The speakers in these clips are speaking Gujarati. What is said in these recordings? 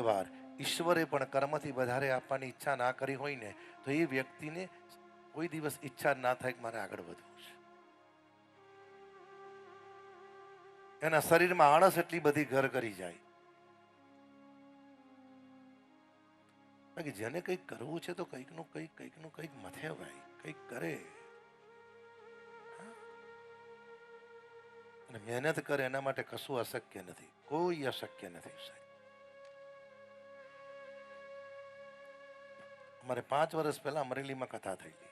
વાર ઈશ્વરે પણ કર્મથી વધારે આપવાની ઈચ્છા ના કરી હોય ને તો એ વ્યક્તિને કોઈ દિવસ ઈચ્છા ના થાય કે મારે આગળ વધવું છે. એના શરીરમાં આળસ એટલી બધી ઘર કરી જાય. બાકી જેને કંઈક કરવું છે તો કંઈકનું કંઈક કંઈકનું કંઈક મથે ભાઈ, કંઈક કરે. અને મહેનત કરે એના માટે કશું અશક્ય નથી. કોઈ અશક્ય નથી સાહેબ. અમારે પાંચ વર્ષ પહેલા અમરેલીમાં કથા થયેલી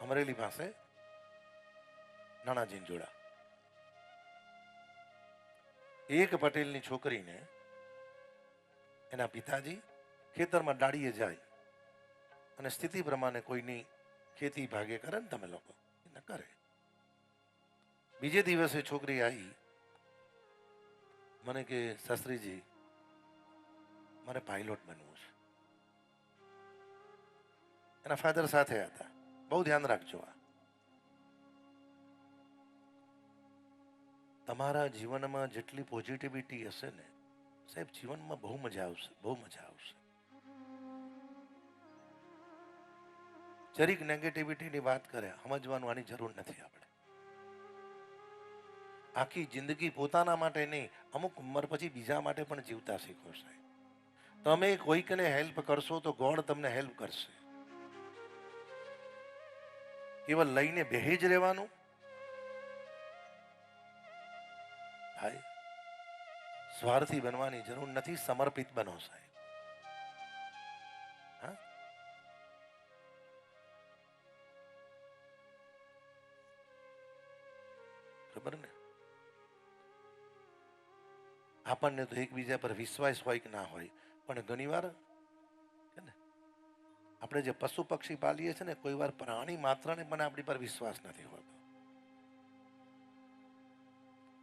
અમરેલી પાસે નાના જોડા. એક પટેલની છોકરીને એના પિતાજી ખેતરમાં ડાળીએ જાય અને સ્થિતિ પ્રમાણે કોઈની ખેતી ભાગે કરે ને તમે લોકો, એને કરે. બીજે દિવસે છોકરી આવી. મને કે શાસ્ત્રીજી મારે પાયલોટ બનવું છે. એના ફાધર સાથે હતા. બહુ ધ્યાન રાખજો આ. તમારા જીવનમાં જેટલી પોઝિટિવિટી હશે ને, સાહેબ, જીવનમાં બહુ મજા આવશે, બહુ મજા આવશે. જરીક નેગેટિવિટીની વાત કરે, સમજવાનું આની જરૂર નથી આપણે. આખી જિંદગી પોતાના માટે નહીં, અમુક ઉંમર પછી બીજા માટે પણ જીવતા શીખો, સાહેબ. તમે કોઈકને હેલ્પ કરશો તો ગોડ તમને હેલ્પ કરશે. કેવલ લઈને બેહી જ રહેવાનું? ભાઈ, સ્વાર્થી બનવાની જરૂર નથી, સમર્પિત બનો સાહેબ. ખબર ને? આપણને તો એકબીજા પર વિશ્વાસ હોય કે ના હોય, પણ ઘણીવાર આપણે જે પશુ પક્ષી પાલીએ છીએ ને, કોઈ વાર પ્રાણી માત્રને પણ આપણી પર વિશ્વાસ નથી હોતો.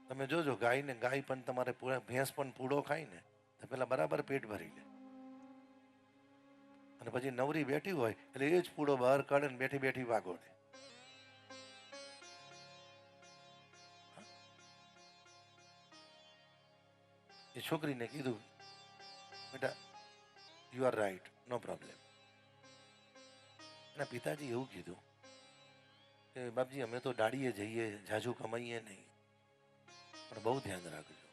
તમે જોજો ગાય ને ગાય પણ તમારે ભેંસ પણ પૂડો ખાય ને, તો પેલા બરાબર પેટ ભરી લે. અને પછી નવરી બેઠી હોય, એટલે એ જ પૂડો બહાર કાઢે ને બેઠી બેઠી વાગોડે એ છોકરીને કીધું, બેટા you are right no problem એના પિતાજી એવું કીધું કે, બાપજી, અમે તો દાડીએ જઈએ જાજુ કમાઈએ નહીં. પણ બહુ ધ્યાન રાખજો.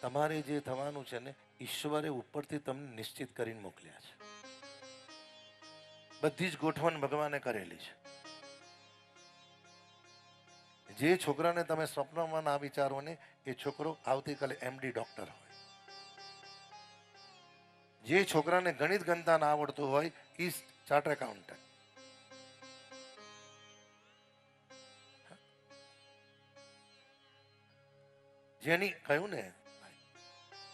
તમારે જે થવાનું છે ને, ઈશ્વરે ઉપરથી તમને નિશ્ચિત કરીને મોકલ્યા છે. બધી જ ગોઠવણ ભગવાને કરેલી છે. જે છોકરાને તમે સ્વપ્નમાં ના વિચારો ને, એ છોકરો આવતીકાલે એમડી ડોક્ટર હોય. જે છોકરાને ગણિત ગણતા ના આવડતું હોય ચાર્ટ એકાઉન્ટન્ટ જેની કહ્યું ને,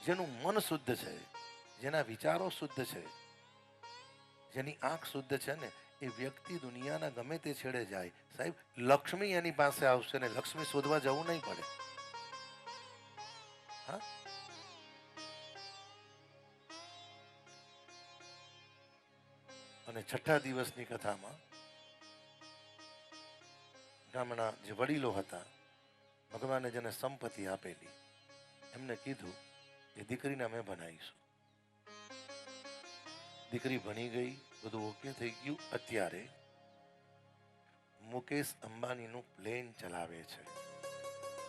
જેનું મન શુદ્ધ છે, જેના વિચારો શુદ્ધ છે, જેની આંખ શુદ્ધ છે ને, એ વ્યક્તિ દુનિયાના ગમે તે છેડે જાય. સાહેબ, લક્ષ્મી એની પાસે આવશે ને, લક્ષ્મી શોધવા જવું નહીં પડે. હા? અને છઠ્ઠા દિવસની કથામાં ગામના જે વડીલો હતા, ભગવાને જેને સંપત્તિ આપેલી, એમને કીધું કે દીકરીને અમે ભણાવીશું. દીકરી ભણી ગઈ, બધું ઓકે થઈ ગયું. અત્યારે મુકેશ અંબાણીનું પ્લેન ચલાવે છે.